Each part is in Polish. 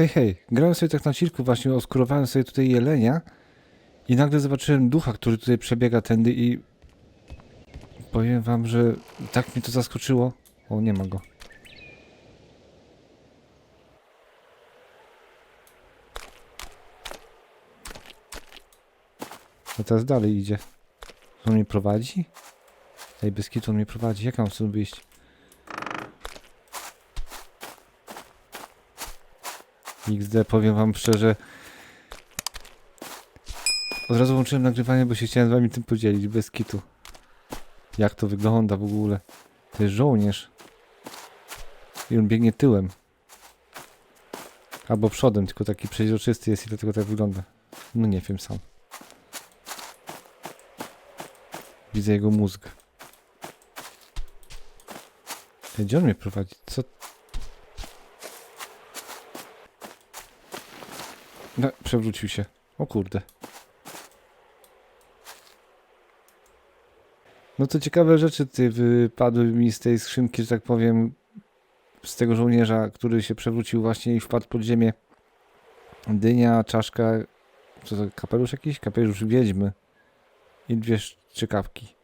Hej, hej, grałem sobie tak na cirku, właśnie oskurowałem sobie tutaj jelenia i nagle zobaczyłem ducha, który tutaj przebiega tędy i powiem wam, że tak mnie to zaskoczyło. O, nie ma go. A teraz dalej idzie. On mnie prowadzi? Ej, bez kitu on mnie prowadzi. Jak mam stąd wyjść? XD, powiem wam szczerze. Od razu włączyłem nagrywanie, bo się chciałem z wami tym podzielić, bez kitu. Jak to wygląda w ogóle? To jest żołnierz. I on biegnie tyłem. Albo przodem, tylko taki przeźroczysty jest i dlatego tak wygląda. No nie wiem sam. Widzę jego mózg. Gdzie on mnie prowadzi? Co? No, przewrócił się. O kurde. No to ciekawe rzeczy ty wypadły mi z tej skrzynki, że tak powiem, z tego żołnierza, który się przewrócił właśnie i wpadł pod ziemię. Dynia, czaszka, co to, kapelusz jakiś? Kapelusz wiedźmy. I dwie strzykawki.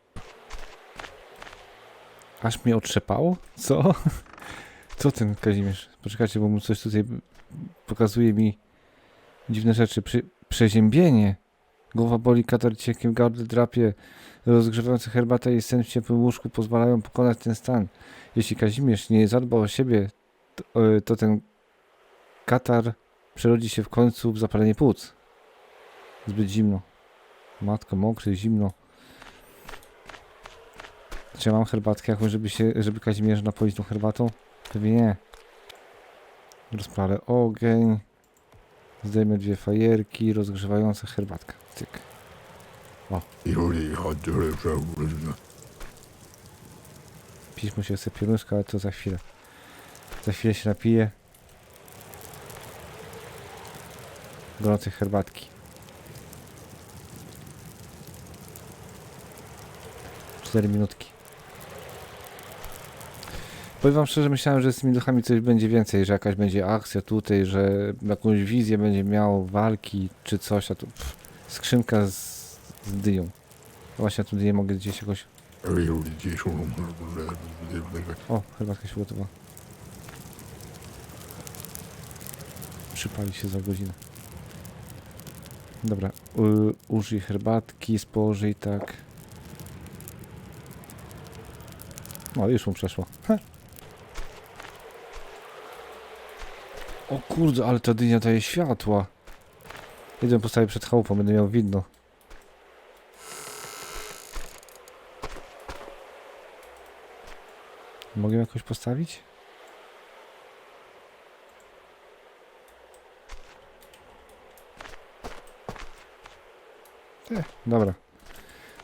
Aż mnie otrzepało? Co? Co ten Kazimierz? Poczekajcie, bo mu coś tutaj pokazuje mi dziwne rzeczy. Prze przeziębienie. Głowa boli, katar ciekiem, gardle drapie. Rozgrzewająca herbata i sen w ciepłym łóżku pozwalają pokonać ten stan. Jeśli Kazimierz nie zadba o siebie, to, e, to ten katar przerodzi się w końcu w zapalenie płuc. Zbyt zimno. Matko, mokry, zimno. Czy ja mam herbatkę jakąś, żeby się, żeby Kazimierza napoić tą herbatą? Pewnie nie. Rozpalę ogień. Zdejmę dwie fajerki, rozgrzewająca herbatka. Tyk. Pić mu się chce pieluszka, ale to za chwilę. Za chwilę się napiję. Gorącej herbatki. Cztery minutki. Powiem wam szczerze, myślałem, że z tymi duchami coś będzie więcej, że jakaś będzie akcja tutaj, że jakąś wizję będzie miał walki czy coś, a tu pff, skrzynka z, z dyją. Właśnie tu dyję mogę gdzieś jakoś... O, herbatka się gotowała. Przypali się za godzinę. Dobra, u, użyj herbatki, spożyj tak. No, już mu przeszło. Heh. O kurde, ale ta dynia daje światła. Jedę postawię przed chałupą, będę miał widno. Mogę jakoś postawić? Eh, dobra.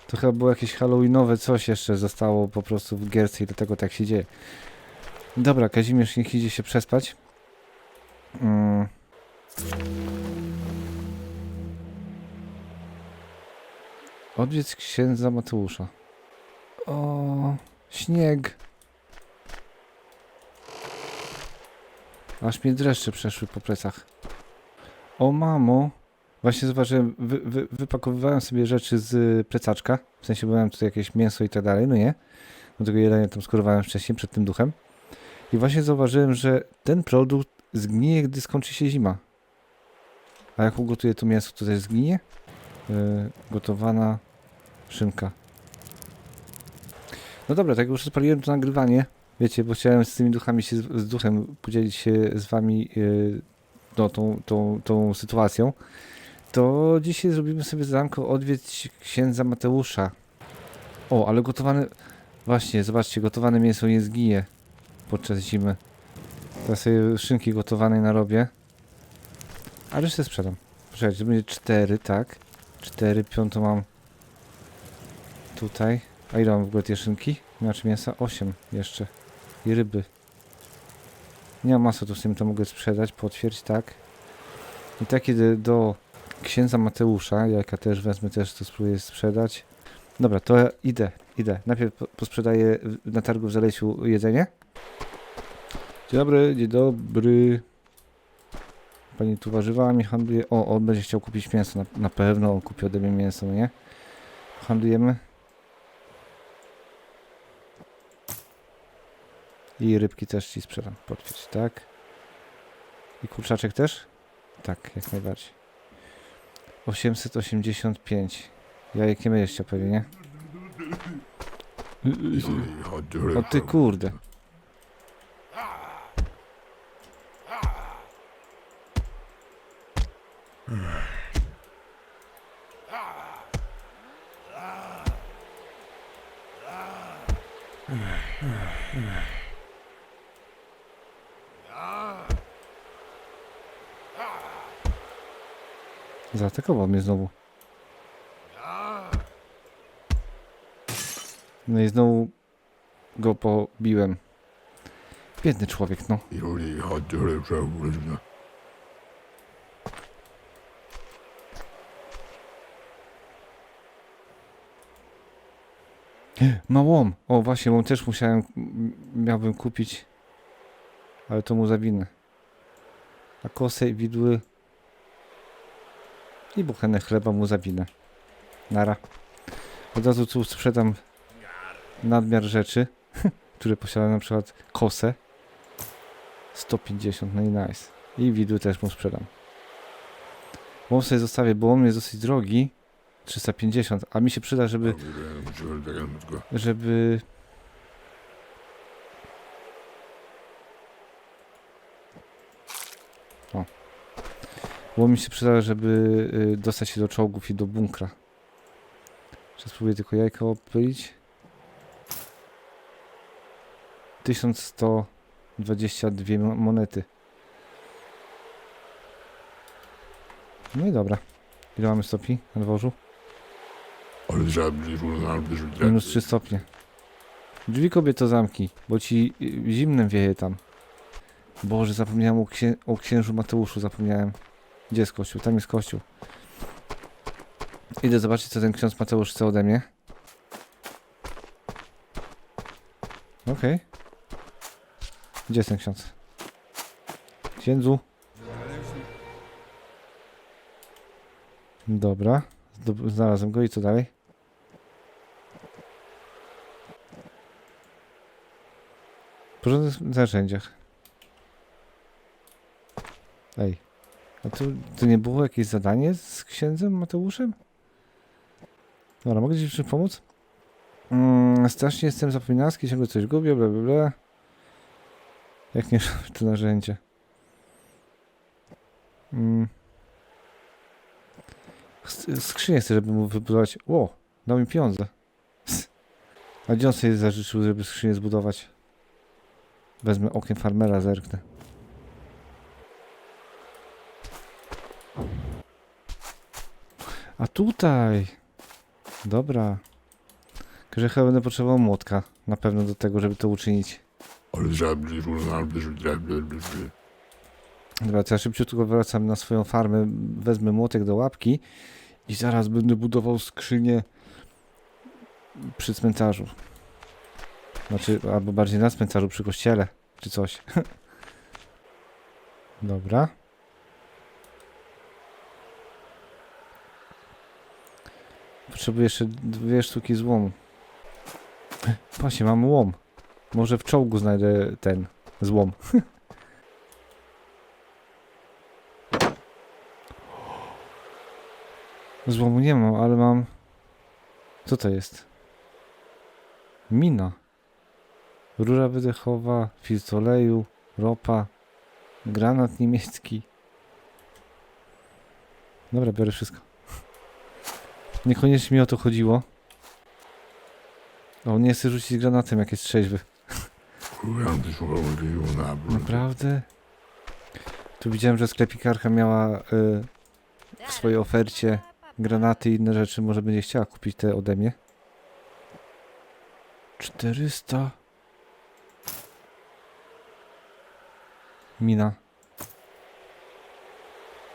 To chyba było jakieś halloweenowe coś jeszcze zostało po prostu w gierce i dlatego tak się dzieje. Dobra, Kazimierz niech idzie się przespać. Mm. Odwiedź księdza Mateusza. O, śnieg. Aż mnie dreszcze przeszły po plecach. O mamo. Właśnie zobaczyłem, wy, wy, wypakowywałem sobie rzeczy z plecaczka. W sensie byłem tutaj jakieś mięso i tak dalej, no nie? Do tego jelenia tam skorowałem wcześniej przed tym duchem. I właśnie zauważyłem, że ten produkt zgnije, gdy skończy się zima. A jak ugotuję to mięso, to też zginie? Yy, gotowana szynka. No dobra, tak już odpaliłem to nagrywanie. Wiecie, bo chciałem z tymi duchami się, z, z duchem podzielić się z wami yy, no, tą, tą, tą sytuacją. To dzisiaj zrobimy sobie zadanko odwiedź księdza Mateusza. O, ale gotowane... Właśnie, zobaczcie, gotowane mięso nie zgije podczas zimy. Teraz sobie szynki gotowanej narobię. A resztę sprzedam. Poczekajcie, będzie 4, tak? 4, piątą mam tutaj. A ile mam w ogóle tej szynki? Znaczy mięsa? 8 jeszcze. I ryby. Nie mam masy, to w sumie to mogę sprzedać, potwierdź, tak. I tak idę do księdza Mateusza, jaka też wezmę, też to spróbuję sprzedać. Dobra, to idę, idę. Najpierw po- posprzedaję na targu w Zalesiu jedzenie. Dzień dobry, dzień dobry. Pani tu warzywami handluje. O, on będzie chciał kupić mięso. Na, na pewno on kupi ode mnie mięso, no nie? Handlujemy. I rybki też ci sprzedam. Potwierdź, tak? I kurczaczek też? Tak, jak najbardziej. 885. Jajek nie będziesz chciał pewnie, nie? O ty kurde. Zaatakował mnie znowu. No i znowu go pobiłem. Biedny człowiek, no. Ma łom. O, właśnie, łom też musiałem, miałbym kupić. Ale to mu zawinę. A kosę i widły i buchenę chleba mu zawinę. Nara. Od razu tu sprzedam nadmiar rzeczy, które posiadam na przykład kosę. 150, no i nice. I widły też mu sprzedam. Łom sobie zostawię, bo łom jest dosyć drogi. 350, a mi się przyda, żeby żeby bo mi się przyda, żeby y, dostać się do czołgów i do bunkra Teraz spróbuję tylko jajka opylić 1122 mo- monety no i dobra ile mamy stopni na dworzu? Minus 3 stopnie. Drzwi kobieto zamki, bo ci y, zimnem wieje tam. Boże, zapomniałem o, księ o księżu Mateuszu, zapomniałem. Gdzie jest kościół? Tam jest kościół. Idę zobaczyć, co ten ksiądz Mateusz chce ode mnie. Okej. Gdzie jest ten ksiądz? Księdzu. Dobra. Znalazłem go i co dalej? W porządnych narzędziach. Ej. A tu, nie było jakieś zadanie z księdzem Mateuszem? Dobra, mogę ci czymś pomóc? Mm, strasznie jestem zapominalski, ciągle coś gubię, bla bla bla. Jak nie to narzędzie? Mm. Sk- Skrzynię chcę, żeby mu wybudować. Ło, dał mi pieniądze. A gdzie on sobie zażyczył, żeby skrzynię zbudować? Wezmę okiem farmera, zerknę. A tutaj! Dobra. Że chyba będę potrzebował młotka. Na pewno do tego, żeby to uczynić. Dobra, to ja szybciutko wracam na swoją farmę, wezmę młotek do łapki i zaraz będę budował skrzynię przy cmentarzu. Znaczy, albo bardziej na cmentarzu, przy kościele, czy coś. Dobra. Potrzebuję jeszcze dwie sztuki złomu. Właśnie, mam łom. Może w czołgu znajdę ten złom. Złomu nie mam, ale mam... Co to jest? Mina. Rura wydechowa, filtr oleju, ropa, granat niemiecki. Dobra, biorę wszystko. Niekoniecznie mi o to chodziło. O, nie chcę rzucić granatem, jak jest trzeźwy. Naprawdę? Tu widziałem, że sklepikarka miała y, w swojej ofercie granaty i inne rzeczy. Może będzie chciała kupić te ode mnie. 400. Mina.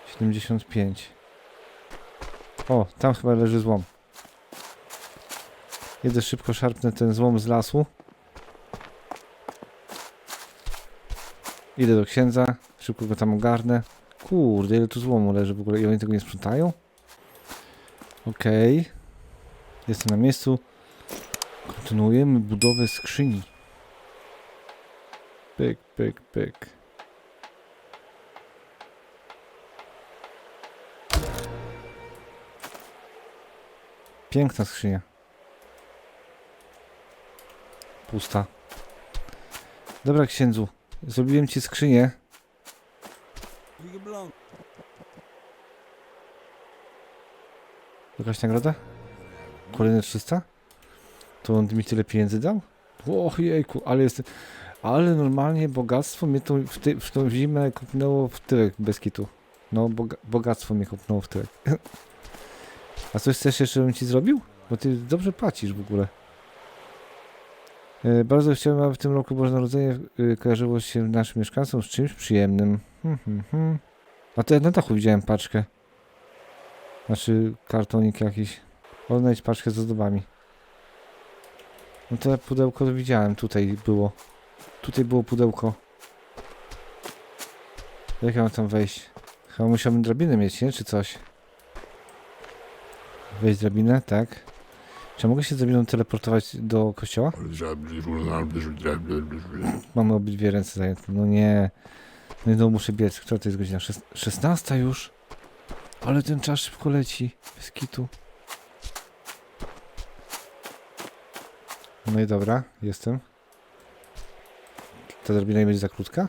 75. O, tam chyba leży złom. Jedę szybko, szarpnę ten złom z lasu. Idę do księdza, szybko go tam ogarnę. Kurde, ile tu złomu leży w ogóle i oni tego nie sprzątają? Okej. Jestem na miejscu. Kontynuujemy budowę skrzyni. Pyk, pyk, pyk. Piękna skrzynia. Pusta. Dobra, księdzu. Zrobiłem ci skrzynię. Jakaś nagroda? Kolejne 300? To on mi tyle pieniędzy dał? O jejku, ale jest... Ale normalnie bogactwo mnie to w, ty, w tą zimę kopnęło w tyłek bez kitu. No, boga, bogactwo mnie kopnęło w tyłek. A coś chcesz jeszcze, żebym ci zrobił? Bo ty dobrze płacisz w ogóle. E, bardzo chciałem, aby w tym roku Boże Narodzenie e, kojarzyło się naszym mieszkańcom z czymś przyjemnym. Hmm, hmm, hmm. A to ja na dachu widziałem paczkę. Znaczy kartonik jakiś. Odnajdź paczkę z ozdobami. No to pudełko widziałem, tutaj było. Tutaj było pudełko. Jak ja mam tam wejść? Chyba musiałbym drabinę mieć, nie? Czy coś? Wejść drabinę, tak. Czy mogę się z drabiną teleportować do kościoła? Mamy obydwie ręce zajęte. No nie. No i no muszę biec. Która to jest godzina? Szes- 16 już? Ale ten czas szybko leci. Bez kitu. No i dobra, jestem. Ta drabina nie będzie za krótka?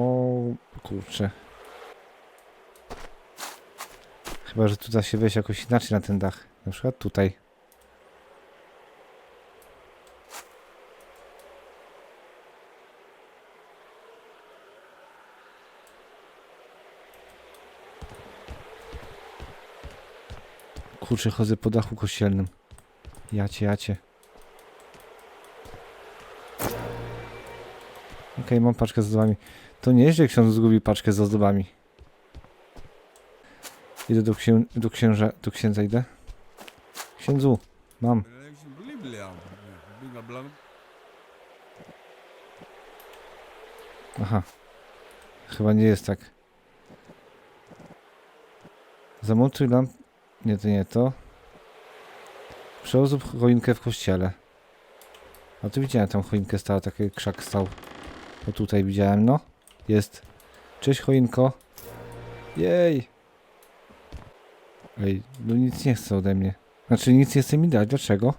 O kurczę. Chyba, że tu da się wejść jakoś inaczej na ten dach. Na przykład tutaj. Kurczę, chodzę po dachu kościelnym. Jacie, jacie. Okej, mam paczkę z ozdobami. To nieźle ksiądz zgubił paczkę z ozdobami. Idę do, księ do księża, do księdza idę. Księdzu, mam. Aha. Chyba nie jest tak. Zamontuj lamp... Nie, to nie to. Przeozób choinkę w kościele. A tu widziałem tam choinkę stała, taki krzak stał. O tutaj widziałem, no. Jest. Cześć choinko. Jej. Ej, no nic nie chce ode mnie. Znaczy nic nie chce mi dać, dlaczego?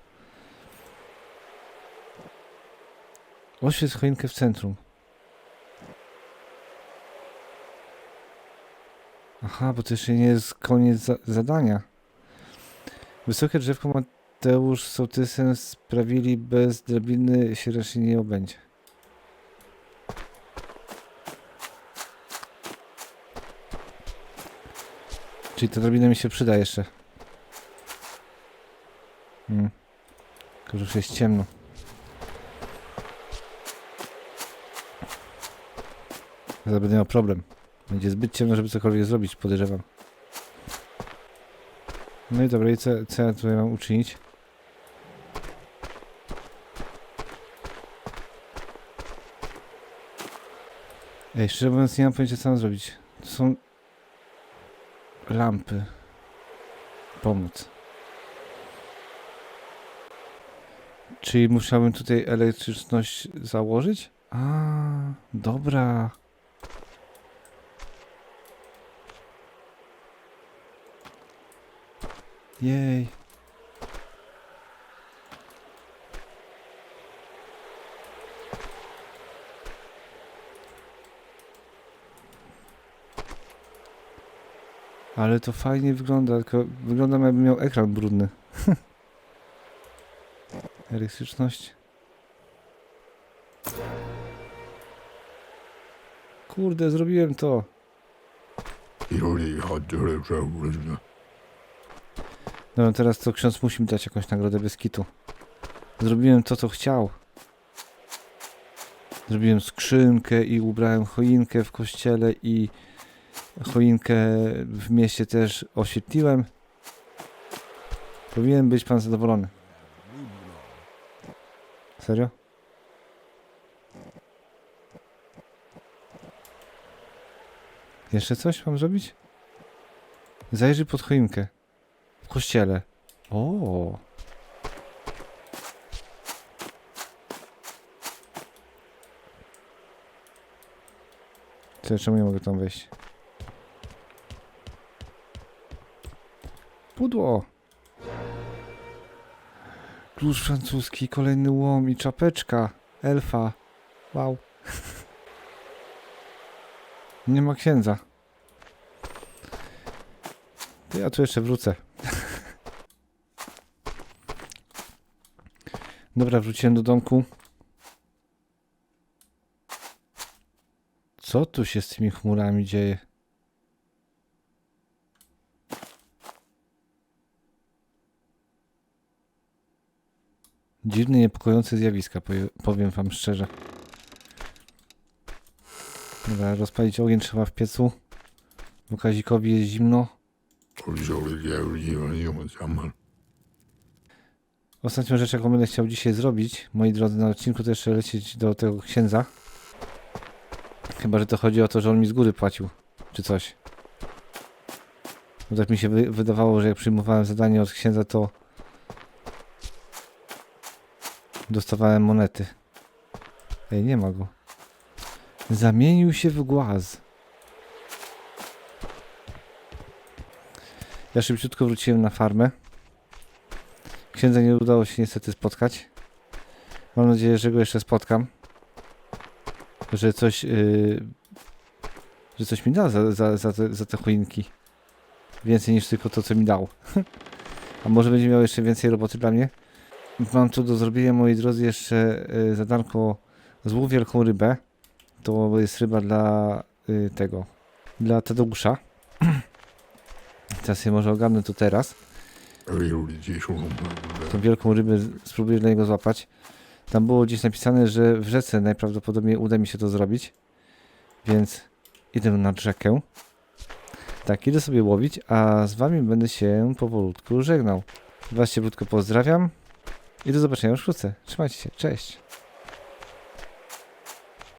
Oświec choinkę w centrum. Aha, bo to jeszcze nie jest koniec za zadania. Wysokie drzewko Mateusz sołtysem sprawili bez drabiny się raczej nie obędzie. Czyli ta drabina mi się przyda jeszcze. Hmm. Tylko, że już jest ciemno. Zaraz będę miał problem. Będzie zbyt ciemno, żeby cokolwiek zrobić, podejrzewam. No i dobra, i co, co ja tutaj mam uczynić? Ej, szczerze mówiąc nie mam pojęcia co mam zrobić. To są lampy. Pomóc. Czyli musiałbym tutaj elektryczność założyć? A, dobra. Jej. Ale to fajnie wygląda, tylko wygląda jakby miał ekran brudny. Elektryczność. Kurde, zrobiłem to. No teraz to ksiądz musi mi dać jakąś nagrodę bez kitu. Zrobiłem to, co chciał. Zrobiłem skrzynkę i ubrałem choinkę w kościele i choinkę w mieście też oświetliłem. Powinien być pan zadowolony. Serio? Jeszcze coś mam zrobić? Zajrzyj pod choinkę. W kościele. O. Czemu nie mogę tam wejść? Pudło. Klucz francuski, kolejny łom i czapeczka. Elfa. Wow. Nie ma księdza. To ja tu jeszcze wrócę. Dobra, wróciłem do domku. Co tu się z tymi chmurami dzieje? Dziwne, niepokojące zjawiska, powie- powiem wam szczerze. Dobra, rozpalić ogień trzeba w piecu. Bo Kazikowi jest zimno. Ostatnią rzecz, jaką będę chciał dzisiaj zrobić, moi drodzy, na odcinku to jeszcze lecieć do tego księdza. Chyba, że to chodzi o to, że on mi z góry płacił, czy coś. Bo tak mi się wy wydawało, że jak przyjmowałem zadanie od księdza, to dostawałem monety. Ej, nie ma go. Zamienił się w głaz. Ja szybciutko wróciłem na farmę. Księdza nie udało się niestety spotkać. Mam nadzieję, że go jeszcze spotkam. Że coś. Yy, że coś mi da za, za, za, te, za te choinki. Więcej niż tylko to, co mi dał. A może będzie miał jeszcze więcej roboty dla mnie? Mam tu do zrobienia, moi drodzy, jeszcze yy, zadanko złów wielką rybę. To jest ryba dla yy, tego. Dla Tadeusza. Teraz się może ogarnę to teraz. Tą wielką rybę spróbuję dla niego złapać. Tam było gdzieś napisane, że w rzece najprawdopodobniej uda mi się to zrobić. Więc idę nad rzekę. Tak, idę sobie łowić, a z wami będę się powolutku żegnał. Was cieplutko pozdrawiam i do zobaczenia już wkrótce. Trzymajcie się, cześć.